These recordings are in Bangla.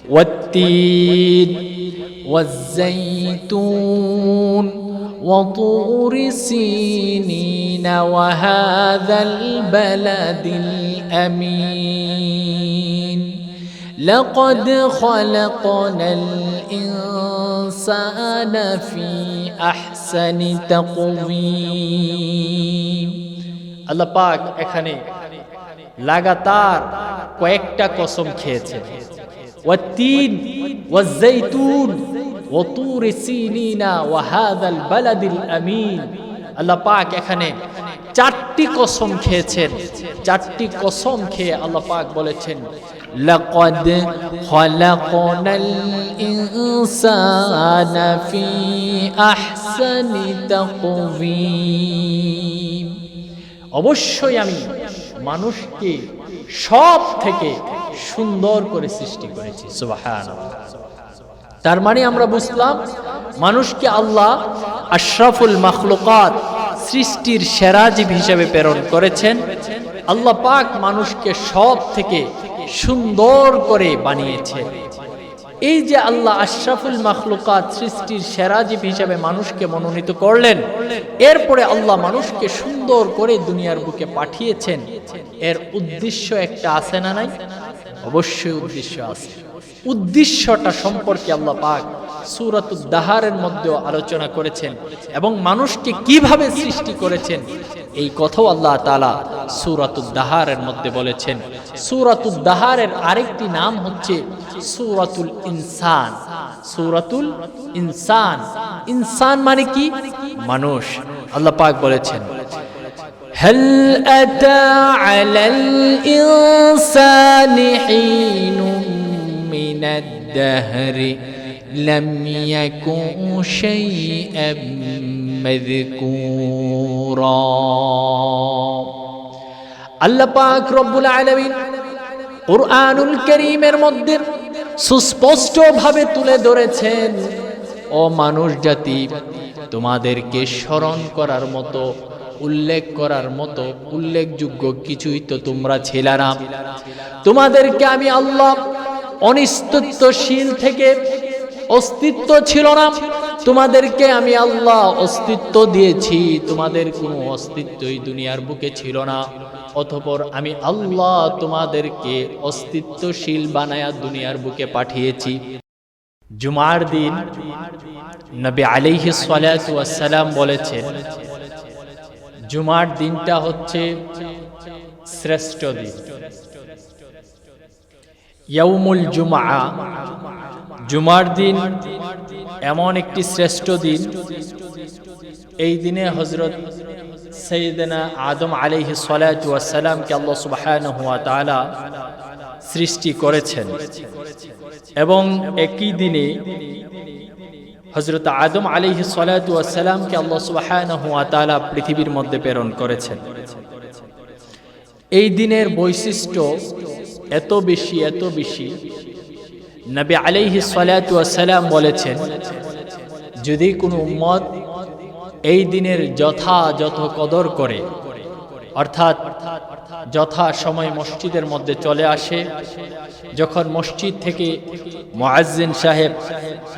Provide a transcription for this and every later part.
والتين والزيتون وطور سينين وهذا البلد الأمين لقد خلقنا الإنسان في أحسن تقويم আল্লাহ পাক এখানে লাগাতার কয়েকটা কসম খেয়েছেন ওয়াতিন ওয়াজাইতুন ওয়াতুর সিনিনা ওয়াহাদাল বালাদিল আমিন আল্লাহ পাক এখানে চারটি কসম খেয়েছেন চারটি কসম খেয়ে আল্লাহ পাক বলেছেন لقد خلقنا الإنسان في أحسن تقويم অবশ্যই আমি মানুষকে সব থেকে সুন্দর করে সৃষ্টি করেছি তার মানে আমরা বুঝলাম, মানুষকে আল্লাহ আশরাফুল মাখলুকাত সৃষ্টির সেরাজীব হিসেবে প্রেরণ করেছেন। আল্লাহ পাক মানুষকে সব থেকে সুন্দর করে বানিয়েছেন এই যে আল্লাহ আশরাফুল মাখলুকাত সৃষ্টির সেরাজীব হিসেবে মানুষকে মনোনীত করলেন, এরপরে আল্লাহ মানুষকে সুন্দর করে দুনিয়ার বুকে পাঠিয়েছেন। এর উদ্দেশ্য একটা আছে না নাই? অবশ্যই উদ্দেশ্য আছে। উদ্দেশ্যটা সম্পর্কে আল্লাহ পাক সুরাতুদ্দাহারের মধ্যেও আলোচনা করেছেন এবং মানুষকে কীভাবে সৃষ্টি করেছেন এই কথাও আল্লাহ তালা সুরাতুদ্দাহারের মধ্যে বলেছেন। সুরাতুদ্দাহারের আরেকটি নাম হচ্ছে সুরাতুল ইনসান। সুরাতুল ইনসান। ইনসান মানে কি? মানুষ। আল্লাহ পাক বলেছেন هل أتى على الإنسان حين من الدهر لم يكن شيئا مذكورا আল্লাহ পাক রব্বুল আলামিন কুরআনুল করিমের মধ্যে সুস্পষ্ট ভাবে তুলে ধরেছেন ও মানুষ জাতি তোমাদেরকে স্মরণ করার মতো উল্লেখ করার মতো উল্লেখযোগ্য কিছুই তো তোমরা ছিলে না। তোমাদেরকে আমি আল্লাহ অনিস্তিত্বশীল থেকে অস্তিত্ব ছিল না। তোমাদেরকে আমি আল্লাহ অস্তিত্ব দিয়েছি। তোমাদের কোনো অস্তিত্বই দুনিয়ার বুকে ছিল না। অতপর আমি আল্লাহ তোমাদেরকে অস্তিত্বশীল বানায়া দুনিয়ার বুকে পাঠিয়েছি। জুমার দিন নবী আলাইহি সালাম বলেছেন জুমার দিনটা হচ্ছে শ্রেষ্ঠ দিন। ইয়াউমুল জুমা জুমার দিন এমন একটি শ্রেষ্ঠ দিন। এই দিনে হজরত সৈয়দনা আদম আলাইহি সালামকে আল্লাহ সুবহানাহু ওয়া তাআলা সৃষ্টি করেছেন। এবং একই দিনে হজরত আদম আলিহি সালাতামকে আল্লাহ তাআলা পৃথিবীর মধ্যে প্রেরণ করেছেন। এই দিনের বৈশিষ্ট্য এত বেশি এত বেশি। নবী আলাইহি সালাতাম বলেছেন, যদি কোনো উম্মত এই দিনের যথাযথ কদর করে অর্থাৎ যথা সময় মসজিদের মধ্যে চলে আসে, যখন মসজিদ থেকে মোয়াজ্জিন সাহেব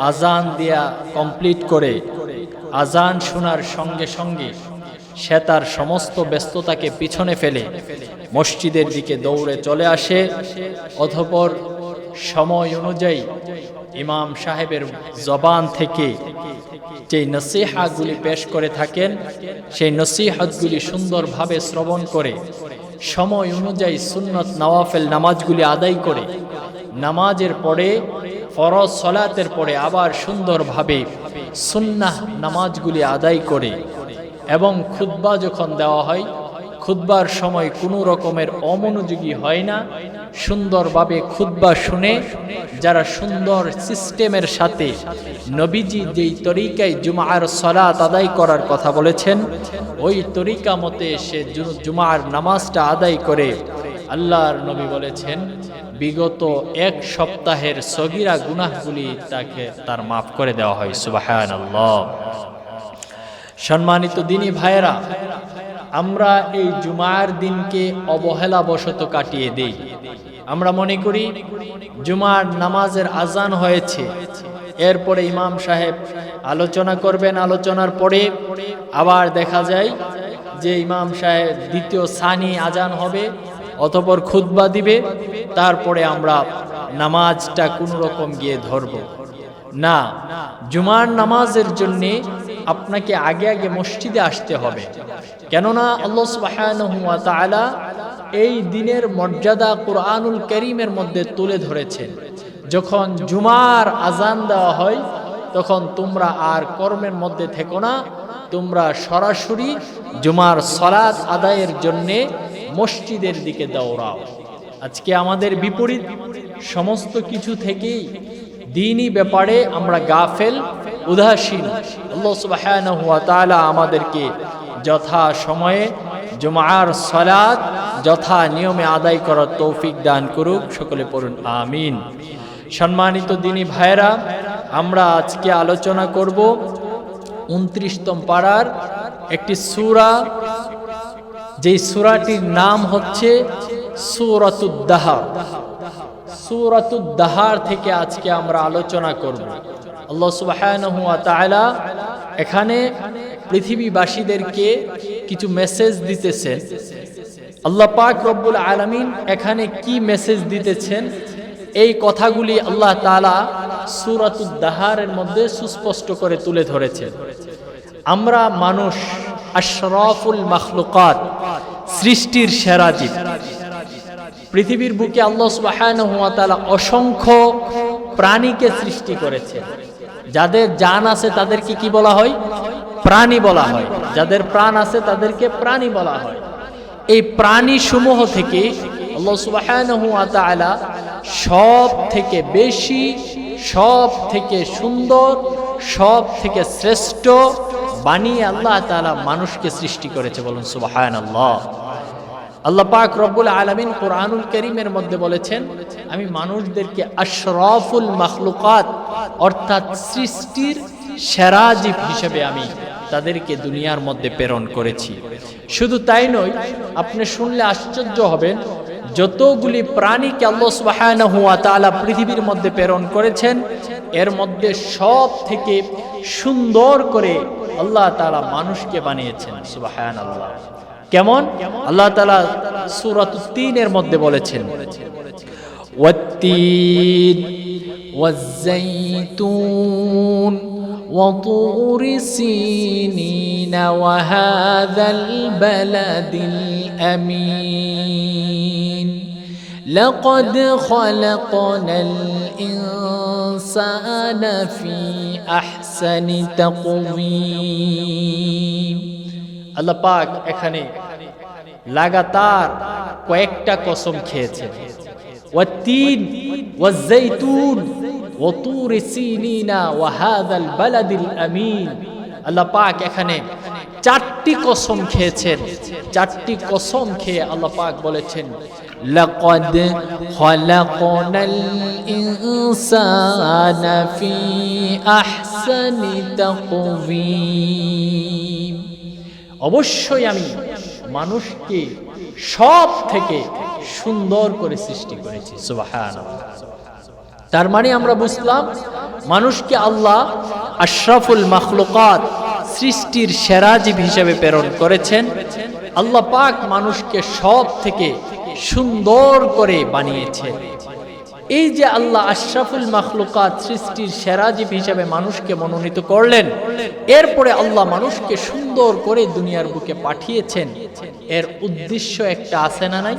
আজান দিয়া কমপ্লিট করে, আজান শোনার সঙ্গে সঙ্গে সে তার সমস্ত ব্যস্ততাকে পিছনে ফেলে মসজিদের দিকে দৌড়ে চলে আসে। অথপর সময় অনুযায়ী ইমাম সাহেবের জবান থেকে যে নসিহাগুলি পেশ করে থাকেন, সেই নসিহাতগুলি সুন্দরভাবে শ্রবণ করে, সময় অনুযায়ী সুন্নত নওয়াফেল নামাজগুলি আদায় করে, নামাজের পরে, ফরজ সলাতের পরে আবার সুন্দরভাবে সুন্নাহ নামাজগুলি আদায় করে এবং খুদ্া যখন দেওয়া হয় খুদ্বার সময় কোনো রকমের অমনোযোগী হয় না। সুন্দরভাবে খুদ্া শুনে যারা সুন্দর সিস্টেমের সাথে নবীজি যেই তরিকায় জুমার সলাত আদায় করার কথা বলেছেন, ওই তরিকা মতে সে জুমার নামাজটা আদায় করে আল্লাহর নবী বলেছেন, বিগত এক সপ্তাহের সগিরা গুনাহগুলি তাকে তার মাফ করে দেওয়া হয় আল্লাহ সম্মানিত দিনী ভাইয়েরা আমরা এই জুমার দিনকে অবহেলা বশত কাটিয়ে দেই। আমরা মনে করি, জুমার নামাজের আজান হয়েছে। এরপরে ইমাম সাহেব আলোচনা করবেন, আলোচনার পরে আবার দেখা যায় যে ইমাম সাহেব দ্বিতীয় সানি আজান হবে, অতপর খুতবা দিবে, তারপরে আমরা নামাজটা কোনো রকম গিয়ে ধরব। না, জুমার নামাজের জন্যে আপনাকে আগে আগে মসজিদে আসতে হবে। কেননা আল্লাহ সুবহানাহু ওয়া তাআলা এই দিনের মর্যাদা কোরআনুল করিমের মধ্যে তুলে ধরেছেন। যখন জুমার আজান দেওয়া হয়, তখন তোমরা আর কর্মের মধ্যে থেকো না। তোমরা সরাসরি জুমার সলাদ আদায়ের জন্যে মসজিদের দিকে দৌড়াও। আজকে আমাদের বিপরীত, সমস্ত কিছু থেকেই দিনই ব্যাপারে আমরা গাফেল, উদাসীন। আল্লাহ তাআলা আমাদেরকে যথা সময়ে জুমার সলাদ যথা নিয়মে আদায় করার তৌফিক দান করুক, সকলে পড়ুন, আমিন। সম্মানিত দিনী ভাইরা আমরা আজকে আলোচনা করব উনত্রিশতম পাড়ার একটি সূরা। যেই সূরাটির নাম হচ্ছে সূরাতুদ্দাহার। সূরাতুদ্দাহার থেকে আজকে আমরা আলোচনা করব। আল্লাহ তাআলা এখানে পৃথিবীবাসীদেরকে কিছু মেসেজ দিতেছেন। আল্লাহ পাক রব্বুল আলামিন এখানে কি মেসেজ দিতেছেন? এই কথাগুলি আল্লাহ তাআলা সূরাতুদ্দাহারের মধ্যে সুস্পষ্ট করে তুলে ধরেছেন। আমরা মানুষ, আশরাফুল মাখলুকাত, সৃষ্টির সেরা জীব। পৃথিবীর বুকে আল্লাহ তাআলা অসংখ্য প্রাণীকে সৃষ্টি করেছে যাদের জান আছে তাদেরকে কি বলা হয়? প্রাণী বলা হয়। যাদের প্রাণ আছে তাদেরকে প্রাণী বলা হয়। এই প্রাণী সমূহ থেকে সব থেকে বেশি সব থেকে সুন্দর সব থেকে শ্রেষ্ঠ বানিয়ে আল্লাহ তাআলা মানুষকে সৃষ্টি করেছে বলুন সুবহানাল্লাহ। আল্লাহ আল্লাহ পাক রব্বুল আলমিন কোরআনুল করিমের মধ্যে বলেছেন, আমি মানুষদেরকে আশরাফুল মাখলুকাত অর্থাৎ সৃষ্টির সেরা জীব হিসেবে আমি তাদেরকে দুনিয়ার মধ্যে প্রেরণ করেছি শুধু তাই নয় আপনি শুনলে আশ্চর্য হবেন যতগুলি প্রাণীকে আল্লাহ সুবহানাহু ওয়া তাআলা পৃথিবীর মধ্যে প্রেরণ করেছেন এর মধ্যে সব থেকে সুন্দর করে আল্লাহ তাআলা মানুষকে বানিয়েছেন সুবহানাল্লাহ কেমন আল্লাহ তালা সুরাত তিনের মধ্যে বলেছেন والتين والزيتون وطور سينين وهذا البلد الأمين لقد خلقنا الإنسان في أحسن تقويم আল্লাহ পাক এখানে লাগাতার কয়েকটা কসম খেয়েছে ওয়াতিন ওয়াজাইতুন ওতুর সিনিনা ওয়াহাদাল বালাদিল আমিন। আল্লাহ এখানে চারটি কসম খেয়েছেন। চারটি কসম খেয়ে আল্লাহ পাক বলেছেন, লাকাদ খলাকনাল ইনসানা ফি আহসানি তাকওয়িম। অবশ্যই আমি মানুষকে সব থেকে সুন্দর করে সৃষ্টি করেছি, সুবহানাল্লাহ। তার মানে আমরা বুঝলাম, মানুষকে আল্লাহ আশরাফুল মাখলুকাত সৃষ্টির সেরা জীব হিসেবে প্রেরণ করেছেন। আল্লাহ পাক মানুষকে সব থেকে সুন্দর করে বানিয়েছেন। এই যে আল্লাহ আশরাফুল মাখলুকাত সৃষ্টির সেরাজীব হিসাবে মানুষকে মনোনীত করলেন, এরপরে আল্লাহ মানুষকে সুন্দর করে দুনিয়ার বুকে পাঠিয়েছেন। এর উদ্দেশ্য একটা আছে না নাই?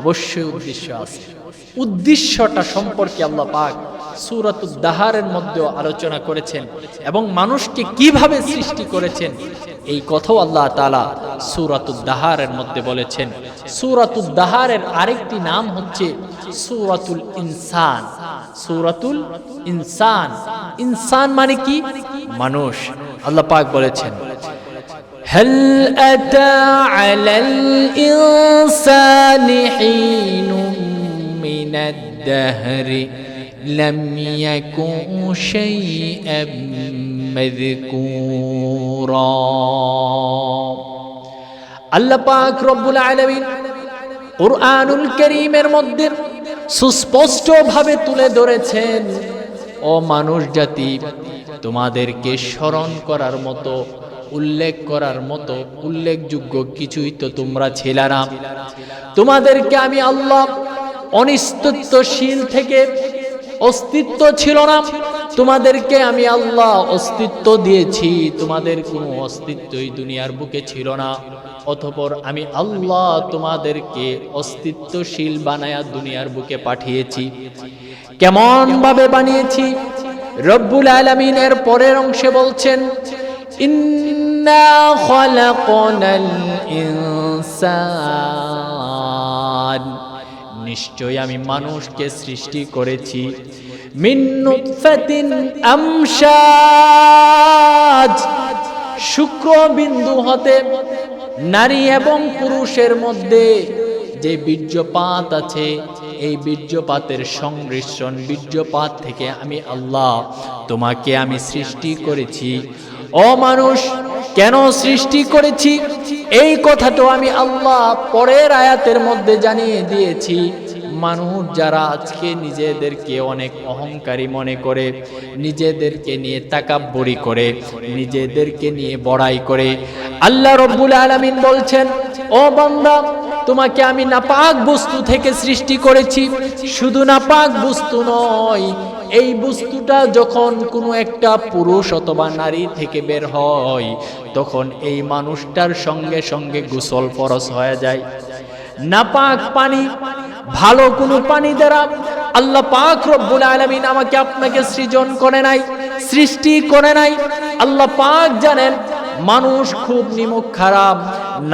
অবশ্যই উদ্দেশ্য আছে। উদ্দেশ্যটা সম্পর্কে আল্লাহ পাক সুরাতুদ্দাহারের মধ্যেও আলোচনা করেছেন এবং মানুষকে কিভাবে সৃষ্টি করেছেন এই কথাও আল্লাহ তালা সুরাতুদ্দাহারের মধ্যে বলেছেন সুরাতুদ্দাহারের আরেকটি নাম হচ্ছে সুরাতুল ইনসান সুরাতুল ইনসান ইনসান মানে কি মানুষ আল্লাহ পাক বলেছেন هل أتى على الإنسان حين من الدهر لم يكن شيئا مذكورا আল্লাহ পাক রব্বুল আলামিন কুরআনুল কারীমের মধ্যে সুস্পষ্টভাবে তুলে ধরেছেন ও মানুষ জাতি তোমাদেরকে স্মরণ করার মতো উল্লেখ করার মতো উল্লেখযোগ্য কিছুই তো তোমরা ছিল না তোমাদেরকে আমি আল্লাহ অনিস্তিত্বশীল থেকে অস্তিত্ব ছিল না। তোমাদেরকে আমি আল্লাহ অস্তিত্ব দিয়েছি। তোমাদের কোনো অস্তিত্বই দুনিয়ার বুকে ছিল না। অতপর আমি আল্লাহ তোমাদেরকে অস্তিত্বশীল বানায়া দুনিয়ার বুকে পাঠিয়েছি। কেমন ভাবে বানিয়েছি? রব্বুল আলমিনের পরের অংশে বলছেন, ইন্না খলাকনাল ইনসান। নিশ্চয় আমি মানুষকে সৃষ্টি করেছি। শুক্র বিন্দু হতে নারী এবং পুরুষের মধ্যে যে বীর্যপাত আছে, এই বীর্যপাতের সংমিশ্রণ বীর্যপাত থেকে আমি আল্লাহ তোমাকে আমি সৃষ্টি করেছি। ও মানুষ কেন সৃষ্টি করেছি? এই কথাটা আমি আল্লাহ পরের আয়াতের মধ্যে জানিয়ে দিয়েছি। মানুষ যারা আজকে নিজেদেরকে অনেক অহংকারী মনে করে, নিজেদেরকে নিয়ে তাকাব্বরি করে, নিজেদেরকে নিয়ে বড়াই করে, আল্লাহ রব্বুল আলামিন বলছেন, ও বান্দা, তোমাকে আমি নাপাক বস্তু থেকে সৃষ্টি করেছি। শুধু নাপাক বস্তু নয় এই বস্তুটা যখন কোনো একটা পুরুষ অথবা নারী থেকে বের হয়, তখন এই মানুষটার সঙ্গে সঙ্গে গোসল ফরস হয়ে যায়। নাপাক পানি, ভালো কোনো পানি দ্বারা আল্লাহ পাক রব্বুল আলামিন আমাকে আপনাকে সৃজন করে নাই, সৃষ্টি করে নাই। আল্লাহ পাক জানেন, মানুষ খুব নিমুখ খারাপ,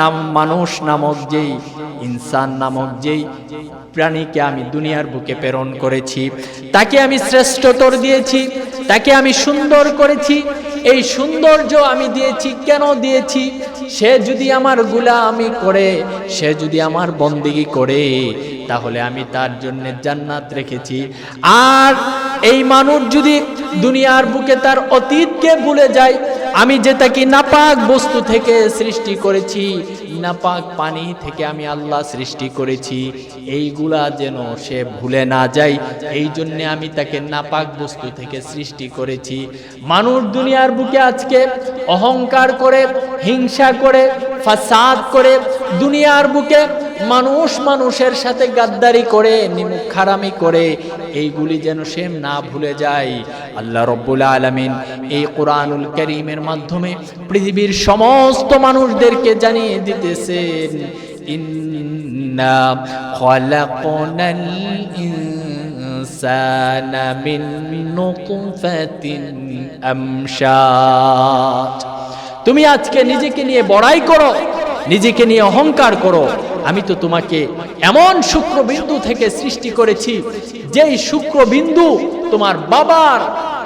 নাম মানুষ নামক যেই ইনসান নামক যেই প্রাণীকে আমি দুনিয়ার বুকে প্রেরণ করেছি, তাকে আমি শ্রেষ্ঠতর দিয়েছি, তাকে আমি সুন্দর করেছি। এই সৌন্দর্য আমি দিয়েছি, কেন দিয়েছি? সে যদি আমারগুলা আমি করে, সে যদি আমার বন্দিগি করে, তাহলে আমি তার জন্য জান্নাত রেখেছি। আর এই মানুষ যদি দুনিয়ার বুকে তার অতীতকে ভুলে যায়, আমি যে তাকে নাপাক বস্তু থেকে সৃষ্টি করেছি নাপাক পানি থেকে আমি আল্লাহ সৃষ্টি করেছি। এইগুলা যেন সে ভুলে না যায়। এই জন্য আমি তাকে নাপাক বস্তু থেকে সৃষ্টি করেছি। মানুষ দুনিয়ার বুকে আজকে অহংকার করে, হিংসা করে, ফাসাদ করে, দুনিয়ার বুকে মানুষ মানুষের সাথে গাদ্দারি করে, নিমুখ খারামি করে, এইগুলি যেন সে না ভুলে যায়। আল্লাহ রব্বুল আলমিন এই কোরআনুল করিমের মাধ্যমে পৃথিবীর সমস্ত মানুষদেরকে জানিয়ে দিতেছেন তুমি আজকে নিজেকে নিয়ে বড়াই করো, নিজেকে নিয়ে অহংকার করো। আমি তো তোমাকে এমন শুক্রবিন্দু থেকে সৃষ্টি করেছি, যেই শুক্রবিন্দু তোমার বাবার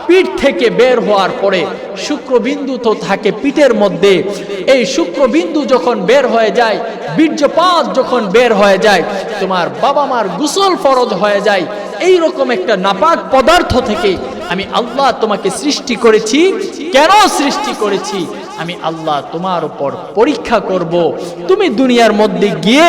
পিঠ থেকে বের হওয়ার পরে শুক্রবিন্দু তো থাকে পিঠের মধ্যে। এই শুক্রবিন্দু যখন বের হয়ে যায়, বীর্যপাত যখন বের হয়ে যায়, তোমার বাবা মার গুসল ফরজ হয়ে যায় এই রকম একটা নাপাক পদার্থ থেকে আমি আল্লাহ তোমাকে সৃষ্টি করেছি। কেন সৃষ্টি করেছি? আমি আল্লাহ তোমার উপর পরীক্ষা করব। তুমি দুনিয়ার মধ্যে গিয়ে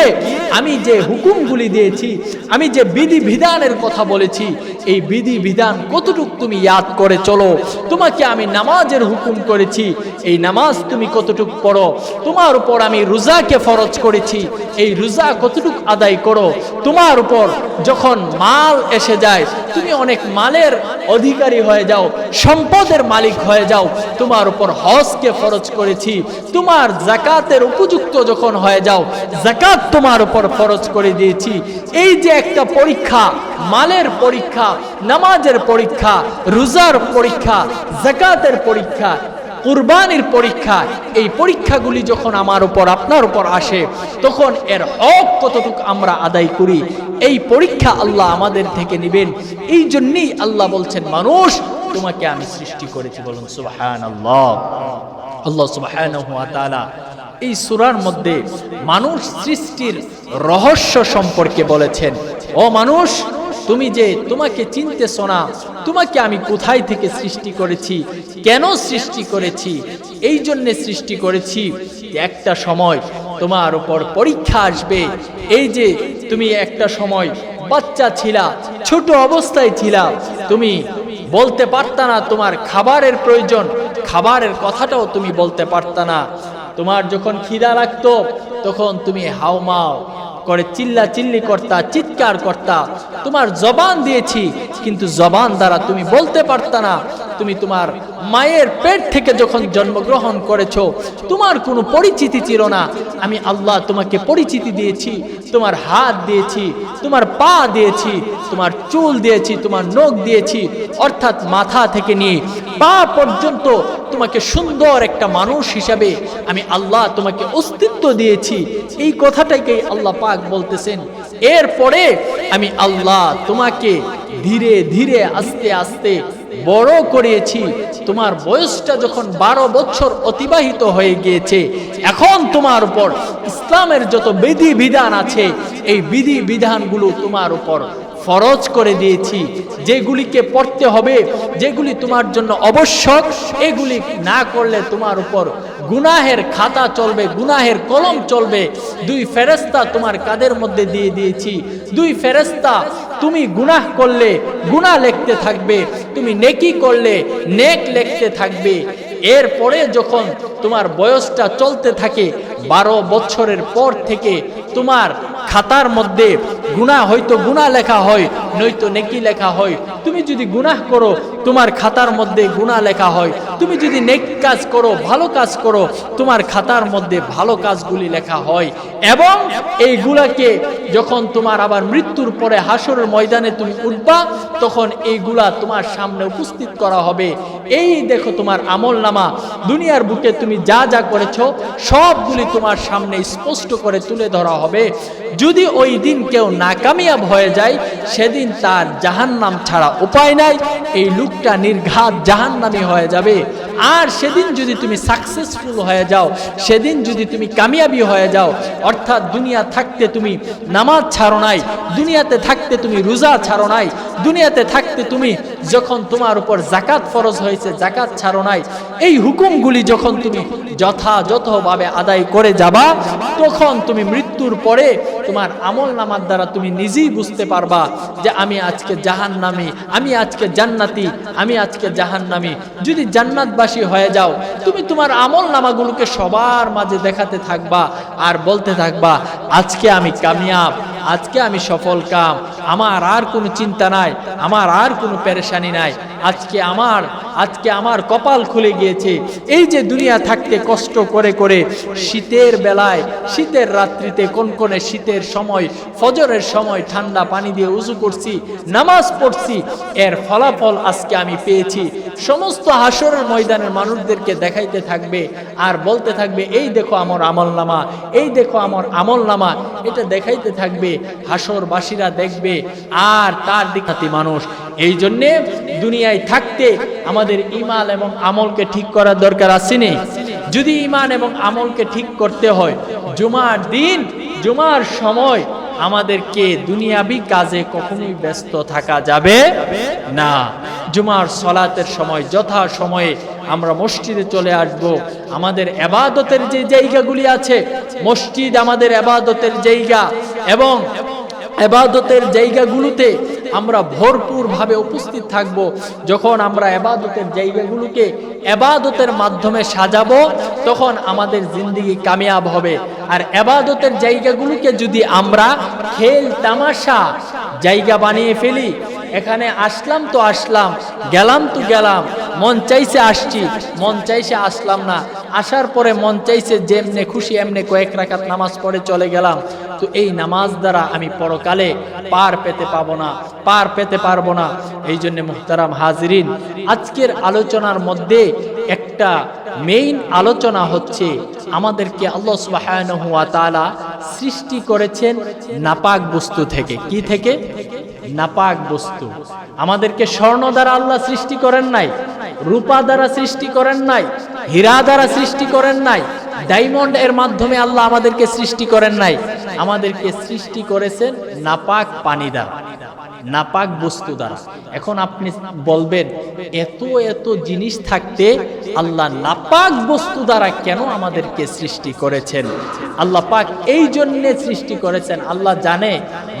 আমি যে হুকুমগুলি দিয়েছি, আমি যে বিধি বিধানের কথা বলেছি, এই বিধি বিধান কতটুক তুমি ইয়াদ করে চলো? তোমাকে আমি নামাজের হুকুম করেছি। এই নামাজ তুমি কতটুক পড়ো? তোমার উপর আমি রোজাকে ফরজ করেছি। এই রোজা কতটুক আদায় করো? তোমার উপর যখন মাল এসে যায়, তুমি অনেক মালের অধিকারী হয়ে যাও, সম্পদের মালিক হয়ে যাও, তোমার উপর হজকে ফরজ করেছি, তোমার জাকাতের উপযুক্ত যখন হয়ে যাও, জাকাত তোমার উপর ফরজ করে দিয়েছি। এই যে একটা পরীক্ষা, মালের পরীক্ষা, নামাজের পরীক্ষা, রোজার পরীক্ষা, জাকাতের পরীক্ষা কুরবানির পরীক্ষা, এই পরীক্ষাগুলি যখন আমার উপর, আপনার উপর আসে, তখন এর হক কতটুকু আমরা আদায় করি? এই পরীক্ষা আল্লাহ আমাদের থেকে নেবেন। এই জন্যই আল্লাহ বলছেন, মানুষ, তোমাকে আমি সৃষ্টি করেছি। বলুন সুবাহান আল্লাহ আল্লাহ সুবাহান এই সুরার মধ্যে মানুষ সৃষ্টির রহস্য সম্পর্কে বলেছেন। ও মানুষ তুমি যে তোমাকে চিনতেছ না, তোমাকে আমি কোথায় থেকে সৃষ্টি করেছি, কেন সৃষ্টি করেছি, এই জন্যে সৃষ্টি করেছি, একটা সময় তোমার ওপর পরীক্ষা আসবে। এই যে তুমি একটা সময় বাচ্চা ছিলা, ছোট অবস্থায় ছিলা, তুমি বলতে পারতা না তোমার খাবারের প্রয়োজন, খাবারের কথাটাও তুমি বলতে পারতা না। তোমার যখন খিদা লাগতো, তখন তুমি হাওমাও করে, চিল্লা চিল্লি কর্তা, চিৎকার কর্তা। তোমার জবান দিয়েছি, কিন্তু জবান দ্বারা তুমি বলতে পারতা না। তুমি তোমার মায়ের পেট থেকে যখন জন্মগ্রহণ করেছ, তোমার কোনো পরিচিতি ছিল না। আমি আল্লাহ তোমাকে পরিচিতি দিয়েছি, তোমার হাত দিয়েছি, তোমার পা দিয়েছি, তোমার চুল দিয়েছি, তোমার নখ দিয়েছি, অর্থাৎ মাথা থেকে নিয়ে পা পর্যন্ত তোমাকে সুন্দর একটা মানুষ হিসাবে আমি আল্লাহ তোমাকে অস্তিত্ব দিয়েছি। এই কথাটাকে আল্লাহ পাক বলতেছেন। এরপরে আমি আল্লাহ তোমাকে ধীরে ধীরে আস্তে আস্তে বড় করিয়েছি। তোমার বয়সটা যখন বারো বছর অতিবাহিত হয়ে গিয়েছে, এখন তোমার উপর ইসলামের যত বিধি বিধান আছে, এই বিধি বিধানগুলো তোমার উপর ফরজ করে দিয়েছি। যেগুলিকে পড়তে হবে, যেগুলি তোমার জন্য আবশ্যক, এগুলি না করলে তোমার উপর গুনাহের খাতা চলবে, গুনাহের কলম চলবে। দুই ফেরেস্তা তোমার কাদের মধ্যে দিয়ে দিয়েছি? দুই ফেরেস্তা তুমি গুনাহ করলে গুনাহ লিখতে থাকবে, তুমি নেকি করলে নেক লিখতে থাকবে। এরপরে যখন তোমার বয়সটা চলতে থাকে, বারো বছরের পর থেকে তোমার খাতার মধ্যে গুণা হয়তো গুণা লেখা হয়, নয়তো নেকি লেখা হয়। তুমি যদি গুনাহ করো তোমার খাতার মধ্যে গুনাহ লেখা হয়। তুমি যদি নেক কাজ করো, ভালো কাজ করো, তোমার খাতার মধ্যে ভালো কাজগুলি লেখা হয়। এবং এইগুলাকে যখন তোমার আবার মৃত্যুর পরে হাসরের ময়দানে তুমি উঠবা, তখন এইগুলা তোমার সামনে উপস্থিত করা হবে। এই দেখো তোমার আমল নামা। দুনিয়ার বুকে তুমি যা যা করেছ, সবগুলি তোমার সামনে স্পষ্ট করে তুলে ধরা হবে। যদি ওই দিন কেউ নাকামিয়াব হয়ে যায়, সেদিন তার জাহান্নাম ছাড়া উপায় নাই। এই লোকটা নির্ঘাত জাহান্নামি হয়ে যাবে। আর সেদিন যদি তুমি সাকসেসফুল হয়ে যাও, সেদিন যদি তুমি কামিয়াবি হয়ে যাও, অর্থাৎ দুনিয়া থাকতে তুমি নামাজ ছাড়ো নাই, দুনিয়াতে থাকতে তুমি রোজা ছাড়ো নাই, দুনিয়াতে থাকতে তুমি যখন তোমার উপর জাকাত ফরজ হয়েছে জাকাত ছাড়ো নাই, এই হুকুমগুলি যখন তুমি যথাযথভাবে আদায় করে যাবা, তখন তুমি মৃত্যুর পরে তোমার আমল নামার দ্বারা তুমি নিজেই বুঝতে পারবা যে আমি আজকে জাহান নামি আমি আজকে জান্নাতি, আমি আজকে জাহান নামি যদি জান্নাতবাসী হয়ে যাও, তুমি তোমার আমল নামাগুলোকে সবার মাঝে দেখাতে থাকবা আর বলতে থাকবা, আজকে আমি কামিয়াব, আজকে আমি সফল কাম, আমার আর কোনো চিন্তা নাই, আমার আর কোনো পেরেশানি নাই, আজকে আমার আজকে আমার কপাল খুলে গিয়েছে। এই যে দুনিয়া থাকতে কষ্ট করে করে শীতের বেলায়, শীতের রাত্রিতে কোন কোনে শীতের সময়, ফজরের সময় ঠান্ডা পানি দিয়ে উজু করছি, নামাজ পড়ছি, এর ফলাফল আজকে আমি পেয়েছি। সমস্ত হাসরের ময়দানের মানুষদেরকে দেখাইতে থাকবে আর বলতে থাকবে, এই দেখো আমার আমল নামা এই দেখো আমার আমল নামা এটা দেখাইতে থাকবে হাসরবাসীরা দেখবে আর তার দিকাতি মানুষ। এই জন্যে দুনিয়ায় থাকতে আমাদের ইমাল এবং আমলকে ঠিক করার দরকার আসেনি যদি ইমান এবং আমলকে ঠিক করতে হয়, জুমার দিন জুমার সময় আমাদেরকে দুনিয়াবি কাজে কখনোই ব্যস্ত থাকা যাবে না। জুমার সলাতের সময়, যথা সময়ে আমরা মসজিদে চলে আসব। আমাদের এবাদতের যে জায়গাগুলি আছে, মসজিদ আমাদের এবাদতের জায়গা এবং এবাদতের জায়গাগুলোতে আমরা ভরপুরভাবে উপস্থিত থাকব। যখন আমরা এবাদতের জায়গাগুলোকে এবাদতের মাধ্যমে সাজাবো, তখন আমাদের জিন্দিগি কামিয়াব হবে। আর এবাদতের জায়গাগুলোকে যদি আমরা খেল তামাশা জায়গা বানিয়ে ফেলি, এখানে আসলাম তো আসলাম, গেলাম তো গেলাম, মন চাইছে আসছি, মন চাইছে আসলাম না। আসার পরে মন চাইছে যেমনে খুশি, এমনে কয়েক রাকাত নামাজ পড়ে চলে গেলাম। তো এই নামাজ দ্বারা আমি পরকালে পার পেতে পাবো না, পার পেতে পারব না। এই জন্য মুহতারাম হাজরিন, আজকের আলোচনার মধ্যে একটা মেইন আলোচনা হচ্ছে আমাদেরকে আল্লাহ সুবাহ সৃষ্টি করেছেন নাপাক বস্তু থেকে। কি থেকে? নাপাক বস্তু। আমাদেরকে স্বর্ণ দ্বারা আল্লাহ সৃষ্টি করেন নাই, রূপা দ্বারা সৃষ্টি করেন নাই, হীরা দ্বারা সৃষ্টি করেন নাই, ডায়মন্ড এর মাধ্যমে আল্লাহ আমাদেরকে সৃষ্টি করেন নাই। আমাদেরকে সৃষ্টি করেছেন নাপাক পানি দ্বারা, নাপাক বস্তু দ্বারা। এখন আপনি বলবেন, এত এত জিনিস থাকতে আল্লাহ নাপাক বস্তু দ্বারা কেন আমাদেরকে সৃষ্টি করেছেন? আল্লাহ পাক এই জন্যে সৃষ্টি করেছেন। আল্লাহ জানে,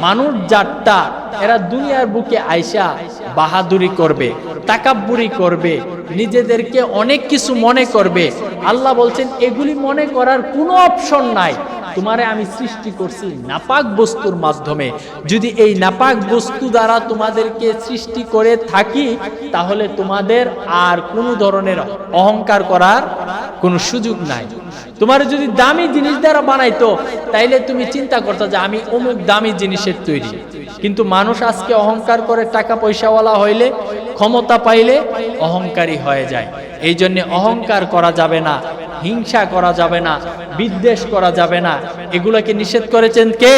মানুষ জাতটা এরা দুনিয়ার বুকে আইসা বাহাদুরি করবে, তাকাব্বুরি করবে, নিজেদেরকে অনেক কিছু মনে করবে। আল্লাহ বলছেন, এগুলি মনে করার কোনো অপশন নাই। তোমারে আমি সৃষ্টি করছি নাপাক বস্তুর মাধ্যমে। যদি এই নাপাক বস্তু দ্বারা তোমাদেরকে সৃষ্টি করে থাকি, তাহলে তোমাদের আর কোনো ধরনের অহংকার করার কোনো সুযোগ নাই। তোমার যদি দামি জিনিস দ্বারা বানাইতো, তাইলে তুমি চিন্তা করতো যে আমি অমুক দামি জিনিসের তৈরি। কিন্তু মানুষ আজকে অহংকার করে টাকা পয়সাওয়ালা হইলে, ক্ষমতা পাইলে অহংকারী হয়ে যায়। এই জন্যে অহংকার করা যাবে না, হিংসা করা যাবে না, বিদ্বেষ করা যাবে না। এগুলোকে নিষেধ করেছেন কে?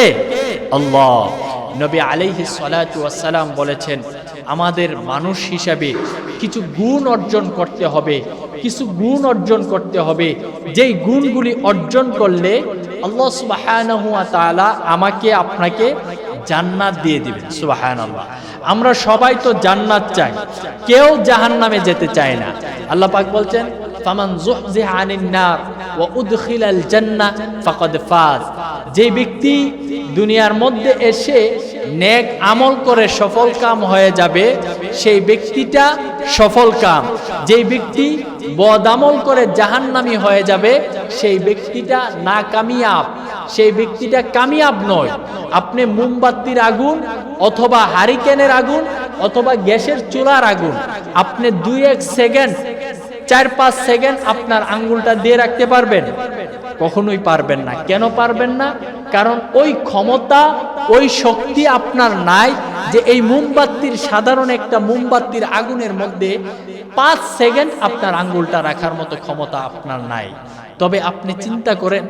নবী আলাইহি সালাম বলেছেন, আমাদের মানুষ হিসাবে কিছু গুণ অর্জন করতে হবে, কিছু গুণ অর্জন করতে হবে। যেই গুণগুলি অর্জন করলে আল্লাহ আমাকে, আপনাকে জান্নাত দিয়ে দিবেন, সুবহানাল্লাহ। আমরা সবাই তো জান্নাত চাই, কেউ জাহান নামে যেতে চায় না। আল্লাহ পাক বলছেন যে ব্যক্তি দুনিয়ার মধ্যে এসে নেক আমল করে সফল কাম হয়ে যাবে, সেই ব্যক্তিটা সফল কাম। যেই ব্যক্তি বদ আমল করে জাহান্নামি হয়ে যাবে, সেই ব্যক্তিটা না কামিয়াব সেই ব্যক্তিটা কামিয়াব নয়। আপনি মোমবাতির আগুন অথবা হারিকেনের আগুন অথবা গ্যাসের চুলার আগুন, আপনি দুই এক সেকেন্ড, চার পাঁচ সেকেন্ড আপনার আঙ্গুলটা দিয়ে রাখতে পারবেন। কখনোই পারবেন না। কেন পারবেন না? কারণ ওই ক্ষমতা ওই শক্তি আপনার নাই যে এই মোমবাতির সাধারণ একটা মোমবাতির আগুনের মধ্যে পাঁচ সেকেন্ড আপনার আঙ্গুলটা রাখার মতো ক্ষমতা আপনার নাই। তবে আপনি চিন্তা করেন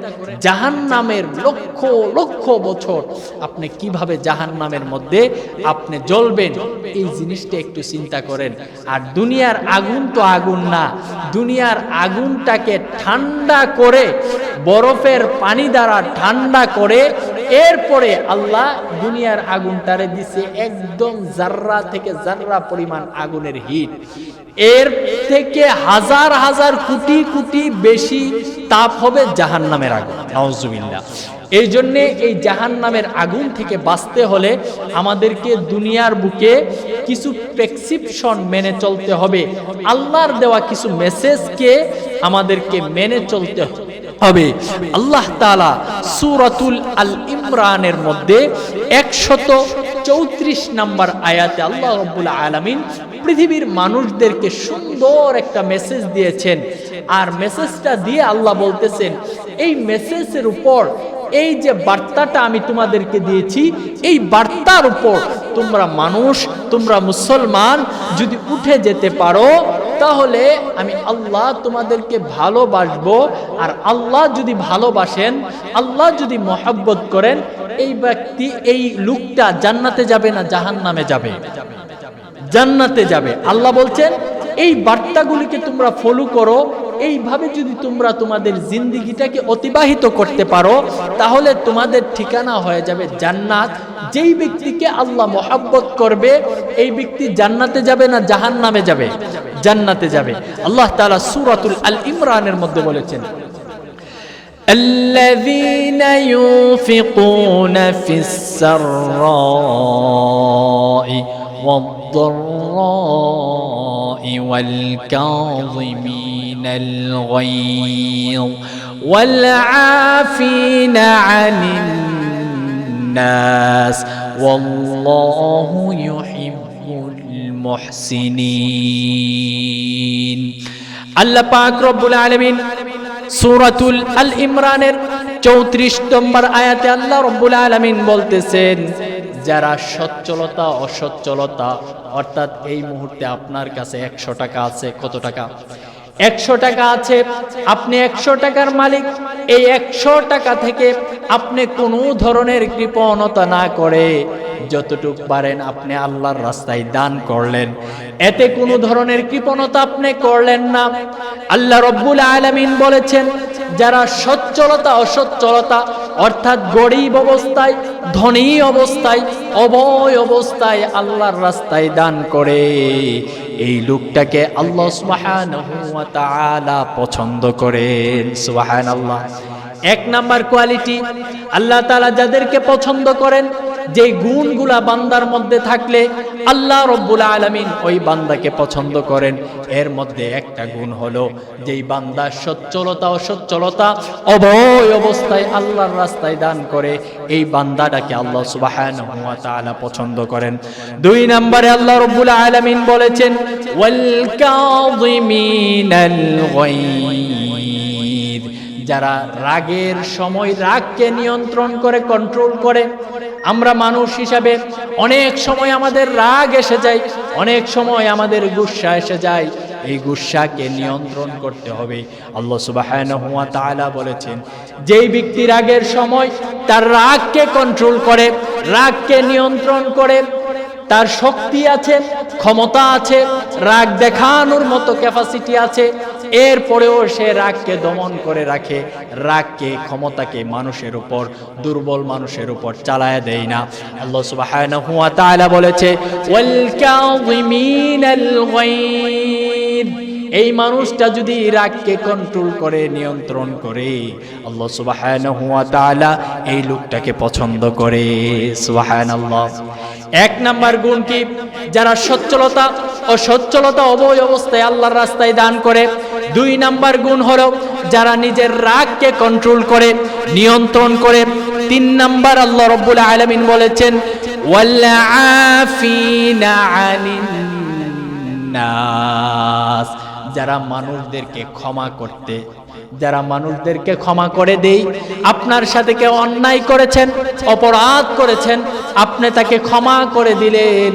জাহান নামের লক্ষ লক্ষ বছর আপনি কীভাবে জাহান নামের মধ্যে আপনি জ্বলবেন, এই জিনিসটা একটু চিন্তা করেন। আর দুনিয়ার আগুন তো আগুন না, দুনিয়ার আগুনটাকে ঠান্ডা করে, বরফের পানি দ্বারা ঠান্ডা করে, এরপরে আল্লাহ দুনিয়ার আগুনটারে দিছে একদম জাররা থেকে জাররা পরিমাণ আগুনের হিট। এর থেকে হাজার হাজার কোটি কোটি বেশি তাপ হবে জাহান নামের আগুন। নওয়াজুবিল্লাহ এই জন্যে এই জাহান নামের আগুন থেকে বাঁচতে হলে আমাদেরকে দুনিয়ার বুকে কিছু প্রেসক্রিপশন মেনে চলতে হবে। আল্লাহর দেওয়া কিছু মেসেজকে আমাদেরকে মেনে চলতে হবে। আল্লাহ তালা সুরাতুল আল ইমরানের মধ্যে একশত চৌত্রিশ নাম্বার আয়াতে আল্লাহ রব্বুল আলমিন পৃথিবীর মানুষদেরকে সুন্দর একটা মেসেজ দিয়েছেন। আর মেসেজটা দিয়ে আল্লাহ বলতেছেন, এই মেসেজের উপর, এই যে বার্তাটা আমি তোমাদেরকে দিয়েছি, এই বার্তার উপর তোমরা মানুষ, তোমরা মুসলমান যদি উঠে যেতে পারো, তাহলে আমি আল্লাহ তোমাদেরকে ভালোবাসবো। আর আল্লাহ যদি ভালোবাসেন, আল্লাহ যদি মহাব্বত করেন, এই ব্যক্তি, এই লোকটা জান্নাতে যাবে না জাহান নামে যাবে? জান্নাতে যাবে আল্লাহ বলছেন এই বার্তাগুলিকে তোমরা ফলো করো এইভাবে যদি তোমরা তোমাদের জিন্দিগিটাকে অতিবাহিত করতে পারো তাহলে তোমাদের ঠিকানা হয়ে যাবে জান্নাত যেই ব্যক্তিকে আল্লাহ মোহাব্বত করবে এই ব্যক্তি জান্নাতে যাবে না জাহান নামে যাবে জান্নাতে যাবে আল্লাহ তাআলা সূরাতুল আল ইমরানের মধ্যে বলেছেন الذين ينفقون في السراء والضراء والكاظمين الغيظ والعافين عن الناس والله يحب المحسنين আল্লাহ পাক রব্বুল আলামিন সূরাতুল আল ইমরানের 34 নম্বর আয়াতে আল্লাহ রব্বুল আলামিন বলতেছেন যারা সচ্ছলতা, অসচ্ছলতা, অর্থাৎ এই মুহূর্তে আপনার কাছে একশো টাকা আছে, কত টাকা? একশো টাকা আছে, আপনি একশো টাকার মালিক। এই একশো টাকা থেকে আপনি কোনো ধরনের কৃপণতা না করে যতটুক পারেন আপনি আল্লাহর রাস্তায় দান করলেন। এতে কোনো ধরনের কৃপণতা আপনি করলেন না। আল্লাহ রব্বুল আলামিন বলেছেন, যারা সচ্ছলতা, অসচ্ছলতা অর্থাৎ গরিব অবস্থায়, ধনী অবস্থায়, অবয় অবস্থায় আল্লাহর রাস্তায় দান করে। এই লোকটাকে আল্লাহ তাআলা পছন্দ করেন। সুবহানাল্লাহ। এক নাম্বার কোয়ালিটি, আল্লাহ তালা যাদেরকে পছন্দ করেন যে গুণগুলা বান্দার মধ্যে থাকলে আল্লাহ রব্বুল আলামিন ওই বান্দাকে পছন্দ করেন। এর মধ্যে একটা গুণ হলো যেই বান্দা সচ্ছলতা ও সচ্ছলতা অবয় অবস্থায় আল্লাহর রাস্তায় দান করে, এই বান্দাটাকে আল্লাহ তাআলা পছন্দ করেন। দুই নম্বরে আল্লাহ রব্বুল আলামিন বলেছেন যারা রাগের সময় রাগকে নিয়ন্ত্রণ করে কন্ট্রোল করে আমরা মানুষ হিসাবে অনেক সময় আমাদের রাগ এসে যায়, অনেক সময় আমাদের গুসা এসে যায়। এই গুসাকে নিয়ন্ত্রণ করতে হবে। আল্লাহ তাআলা বলেছেন, যেই ব্যক্তি রাগের সময় তার রাগকে কন্ট্রোল করে, রাগকে নিয়ন্ত্রণ করে, তার শক্তি আছে, ক্ষমতা আছে, রাগ দেখানোর মতো ক্যাপাসিটি আছে এরপরেও সে রাগকে দমন করে রাখে। রাগকে, ক্ষমতাকে মানুষের উপর, দুর্বল মানুষের উপর চালায় দেয় না। আল্লাহ তাআলা বলেছে এই মানুষটা যদি রাগকে কন্ট্রোল করে, নিয়ন্ত্রণ করে, আল্লাহ সুবহানাহু ওয়া তাআলা এই লোকটাকে পছন্দ করে। সুবহানাল্লাহ। এক নাম্বার গুণ কি? যারা সচ্ছলতা ও সচ্ছলতা অবয় অবস্থায় আল্লাহর রাস্তায় দান করে। দুই নাম্বার গুণ হলো যারা নিজের রাগকে কন্ট্রোল করে, নিয়ন্ত্রণ করে। তিন নাম্বার আল্লাহ রব্বুল আলমিন বলেছেন যারা মানুষদেরকে ক্ষমা করতে যারা মানুষদেরকে ক্ষমা করে দেই, আপনার সাথে কেউ অন্যায় করেছেন, অপরাধ করেছেন, আপনি তাকে ক্ষমা করে দিলেন,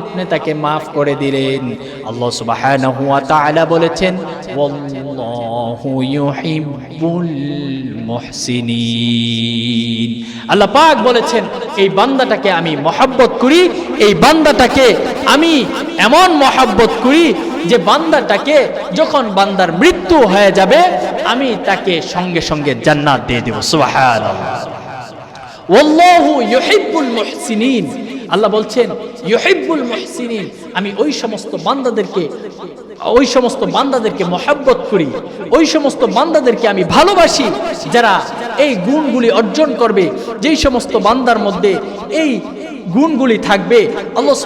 আপনি তাকে মাফ করে দিলেন। আল্লাহ সুবহানাহু ওয়া তাআলা বলেছেন, ওয়াল্লাহু ইউহিব্বুল মুহসিনিন। আল্লাহ পাক বলেছেন, এই বান্দাটাকে আমি মহাব্বত করি, এই বান্দাটাকে আমি এমন মহাব্বত করি যে বান্দাটাকে যখন বান্দার মৃত্যু হয়ে যাবে আমি তাকে সঙ্গে সঙ্গে জান্নাত দিয়ে দেব, সুবহানাল্লাহ। ওয়াল্লাহু ইউহিব্বুল মুহসিনিন। আল্লাহ বলছেন, ইউহিব্বুল মুহসিনিন, আমি ওই সমস্ত বান্দাদেরকে, ওই সমস্ত বান্দাদেরকে মহাব্বত করি, ওই সমস্ত বান্দাদেরকে আমি ভালোবাসি, যারা এই গুণগুলি অর্জন করবে, যেই সমস্ত বান্দার মধ্যে এই গুণগুলি থাকবে, আল্লাহ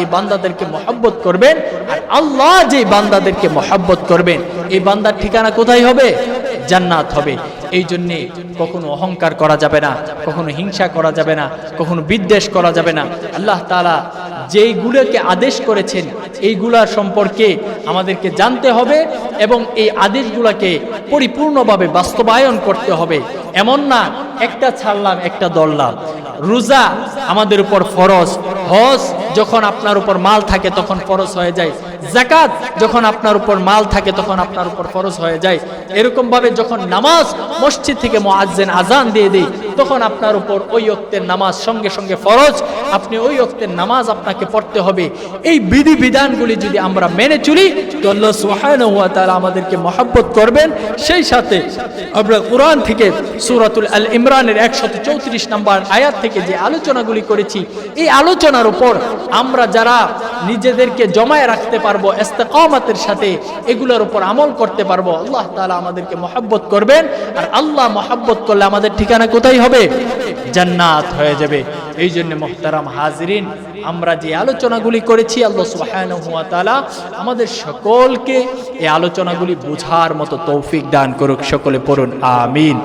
এই বান্দাদেরকে মহব্বত করবেন, আর আল্লাহ যে বান্দাদেরকে মহব্বত করবেন, এই বান্দার ঠিকানা কোথায় হবে? জান্নাত হবে। এই জন্যে কখনো অহংকার করা যাবে না, কখনো হিংসা করা যাবে না, কখনো বিদ্বেষ করা যাবে না। আল্লাহ তাআলা যেইগুলোকে আদেশ করেছেন, এইগুলার সম্পর্কে আমাদেরকে জানতে হবে এবং এই আদেশগুলোকে পরিপূর্ণভাবে বাস্তবায়ন করতে হবে। এমন না, একটা ছাড়লাম, একটা দরলাম রোজা আমাদের উপর ফরজ। হজ যখন আপনার উপর মাল থাকে, তখন ফরজ হয়ে যায়। জাকাত যখন আপনার উপর মাল থাকে, তখন আপনার উপর ফরজ হয়ে যায়। এরকম ভাবে যখন নামাজ মসজিদ থেকে মুআজ্জিন আজান দিয়ে দেয় তখন আপনার উপর ওই অক্তের নামাজ সঙ্গে সঙ্গে ফরজ। আপনি ওই অক্তের নামাজ আপনাকে পড়তে হবে। এই বিধি বিধানগুলি যদি আমরা মেনে চলি, তো আল্লাহ আমাদেরকে মহব্বত করবেন। সেই সাথে আমরা কোরআন থেকে সূরাতুল আল ইমরানের 134 নম্বর আয়াত থেকে যে আলোচনাগুলি করেছি, এই আলোচনার উপর আমরা যারা নিজেদেরকে জমায়ে রাখতে পারব, ইস্তেকামাতের সাথে এগুলোর উপর আমল করতে পারব। আল্লাহ তাআলা আমাদেরকে মহব্বত করবেন। আর আল্লাহ মহব্বত করলে আমাদের ঠিকানা কোথায় হবে? জান্নাত হয়ে যাবে। এই জন্য মোহতারাম হাজরিন, আমরা যে আলোচনাগুলি করেছি, আল্লাহ সুবহানাহু ওয়া তাআলা আমাদের সকলকে এই আলোচনাগুলি বোঝার মতো তৌফিক দান করুক। সকলে পড়ুন, আমিন।